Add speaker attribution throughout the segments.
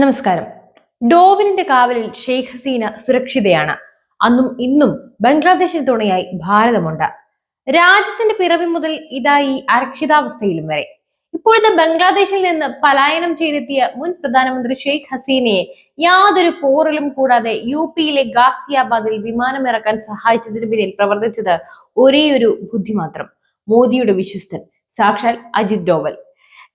Speaker 1: നമസ്കാരം. ഡോവിനിന്റെ കാവലിൽ ഷെയ്ഖ് ഹസീന സുരക്ഷിതയാണ്. അന്നും ഇന്നും ബംഗ്ലാദേശിൽ തുണയായി ഭാരതമുണ്ട്. രാജ്യത്തിന്റെ പിറവി മുതൽ ഇതായി അരക്ഷിതാവസ്ഥയിലും വരെ. ഇപ്പോഴത്തെ ബംഗ്ലാദേശിൽ നിന്ന് പലായനം ചെയ്തെത്തിയ മുൻ പ്രധാനമന്ത്രി ഷെയ്ഖ് ഹസീനയെ യാതൊരു പോറലും കൂടാതെ യു പിയിലെ ഗാസിയാബാദിൽ വിമാനമിറക്കാൻ സഹായിച്ചതിന് പിന്നിൽ പ്രവർത്തിച്ചത് ഒരേയൊരു ബുദ്ധി മാത്രം. മോദിയുടെ വിശ്വസ്തൻ സാക്ഷാൽ അജിത് ഡോവൽ.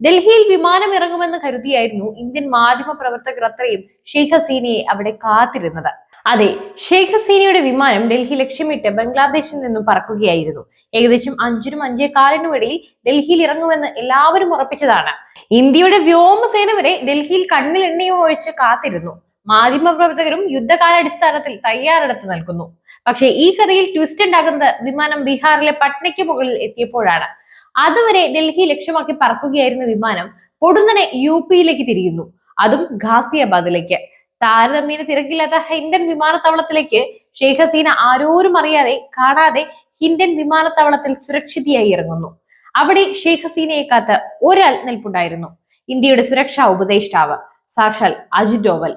Speaker 1: ഡൽഹിയിൽ വിമാനം ഇറങ്ങുമെന്ന് കരുതിയായിരുന്നു ഇന്ത്യൻ മാധ്യമ പ്രവർത്തകർ അത്രയും ഷെയ്ഖ് ഹസീനയെ അവിടെ കാത്തിരുന്നത്. അതെ ഷെയ്ഖ് ഹസീനയുടെ വിമാനം ഡൽഹി ലക്ഷ്യമിട്ട് ബംഗ്ലാദേശിൽ നിന്നും പറക്കുകയായിരുന്നു. ഏകദേശം അഞ്ചിനും അഞ്ചേ കാലിനും ഇടയിൽ ഡൽഹിയിൽ ഇറങ്ങുമെന്ന് എല്ലാവരും ഉറപ്പിച്ചതാണ്. ഇന്ത്യയുടെ വ്യോമസേന വരെ ഡൽഹിയിൽ കണ്ണിൽ എണ്ണയും ഒഴിച്ച് കാത്തിരുന്നു. മാധ്യമ പ്രവർത്തകരും യുദ്ധകാലാടിസ്ഥാനത്തിൽ തയ്യാറെടുത്ത് നൽകുന്നു. പക്ഷേ ഈ കഥയിൽ ട്വിസ്റ്റ് ഉണ്ടാകുന്നത് വിമാനം ബീഹാറിലെ പട്നയ്ക്ക് മുകളിൽ എത്തിയപ്പോഴാണ്. അതുവരെ ഡൽഹി ലക്ഷ്യമാക്കി പറക്കുകയായിരുന്ന വിമാനം പൊടുന്നനെ യു പിയിലേക്ക് തിരിയുന്നു. അതും ഘാസിയാബാദിലേക്ക് താരതമ്യേന തിരക്കില്ലാത്ത ഹിൻഡൻ വിമാനത്താവളത്തിലേക്ക് ഷെയ്ഖ് ഹസീന ആരോരും അറിയാതെ കാണാതെ ഹിൻഡൻ വിമാനത്താവളത്തിൽ സുരക്ഷിതയായി ഇറങ്ങുന്നു. അവിടെ ഷെയ്ഖ് ഹസീനയെ കാത്ത് ഒരാൾ നിൽപ്പുണ്ടായിരുന്നു. ഇന്ത്യയുടെ സുരക്ഷാ ഉപദേഷ്ടാവ് സാക്ഷാൽ അജിത് ഡോവൽ.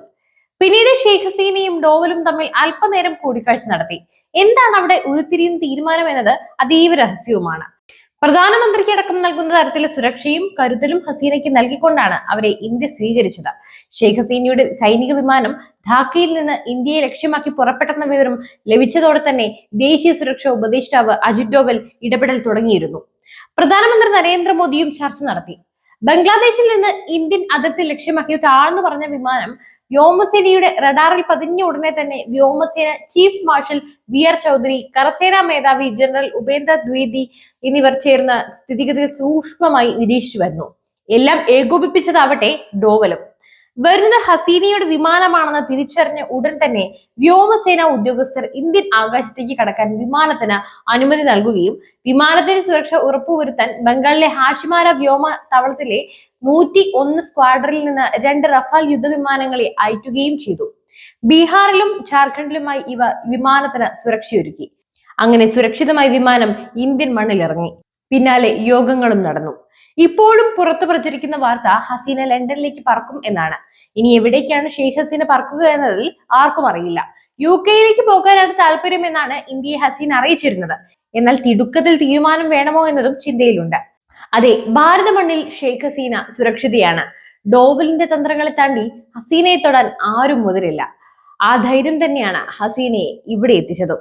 Speaker 1: പിന്നീട് ഷെയ്ഖ് ഹസീനയും ഡോവലും തമ്മിൽ അല്പനേരം കൂടിക്കാഴ്ച നടത്തി. എന്താണ് അവിടെ ഉരുത്തിരിയുന്ന തീരുമാനം എന്നത് അതീവ രഹസ്യവുമാണ്. പ്രധാനമന്ത്രിക്ക് അടക്കം നൽകുന്ന തരത്തിലെ സുരക്ഷയും കരുതലും ഹസീനയ്ക്ക് നൽകിക്കൊണ്ടാണ് അവരെ ഇന്ത്യ സ്വീകരിച്ചത്. ഷെയ്ഖ് ഹസീനയുടെ സൈനിക വിമാനം ധാക്കയിൽ നിന്ന് ഇന്ത്യയെ ലക്ഷ്യമാക്കി പുറപ്പെട്ടെന്ന വിവരം ലഭിച്ചതോടെ തന്നെ ദേശീയ സുരക്ഷാ ഉപദേഷ്ടാവ് അജിത് ഡോവൽ ഇടപെടൽ തുടങ്ങിയിരുന്നു. പ്രധാനമന്ത്രി നരേന്ദ്രമോദിയും ചർച്ച നടത്തി. ബംഗ്ലാദേശിൽ നിന്ന് ഇന്ത്യൻ അതിർത്തി ലക്ഷ്യമാക്കി താഴ്ന്നു പറഞ്ഞ വിമാനം വ്യോമസേനയുടെ റഡാറിൽ പതിഞ്ഞ ഉടനെ തന്നെ വ്യോമസേന chief marshal V R Chaudhari കരസേനാ മേധാവി ജനറൽ ഉപേന്ദ്ര ദ്വേദി എന്നിവർ ചേർന്ന് സ്ഥിതിഗതികൾ സൂക്ഷ്മമായി നിരീക്ഷിച്ചു വരുന്നു. എല്ലാം ഏകോപിപ്പിച്ചതാവട്ടെ ഡോവലും. വരുന്നത് ഹസീനയുടെ വിമാനമാണെന്ന് തിരിച്ചറിഞ്ഞ ഉടൻ തന്നെ വ്യോമസേന ഉദ്യോഗസ്ഥർ ഇന്ത്യൻ ആകാശത്തേക്ക് കടക്കാൻ വിമാനത്തിന് അനുമതി നൽകുകയും വിമാനത്തിന്റെ സുരക്ഷ ഉറപ്പുവരുത്താൻ ബംഗാളിലെ ഹാഷിമാര വ്യോമ താവളത്തിലെ നൂറ്റി ഒന്ന് സ്ക്വാഡറിൽ നിന്ന് രണ്ട് റഫാൽ യുദ്ധവിമാനങ്ങളെ അയക്കുകയും ചെയ്തു. ബീഹാറിലും ജാർഖണ്ഡിലുമായി ഇവ വിമാനത്തിന് സുരക്ഷയൊരുക്കി. അങ്ങനെ സുരക്ഷിതമായി വിമാനം ഇന്ത്യൻ മണ്ണിലിറങ്ങി. പിന്നാലെ യോഗങ്ങളും നടന്നു. ഇപ്പോഴും പുറത്തു പ്രചരിക്കുന്ന വാർത്ത ഹസീന ലണ്ടനിലേക്ക് പറക്കും എന്നാണ്. ഇനി എവിടേക്കാണ് ഷെയ്ഖ് ഹസീന പറക്കുക എന്നതിൽ ആർക്കും അറിയില്ല. യു കെയിലേക്ക് പോകാനാണ് താല്പര്യം എന്നാണ് ഇന്ത്യയെ ഹസീന അറിയിച്ചിരുന്നത്. എന്നാൽ തിടുക്കത്തിൽ തീരുമാനം വേണമോ എന്നതും ചിന്തയിലുണ്ട്. അതെ ഭാരത മണ്ണിൽ ഷെയ്ഖ് ഹസീന സുരക്ഷിതയാണ്. ഡോവലിന്റെ തന്ത്രങ്ങളെ താണ്ടി ഹസീനയെ തൊടാൻ ആരും മുതിരില്ല. ആ ധൈര്യം തന്നെയാണ് ഹസീനയെ ഇവിടെ എത്തിച്ചതും.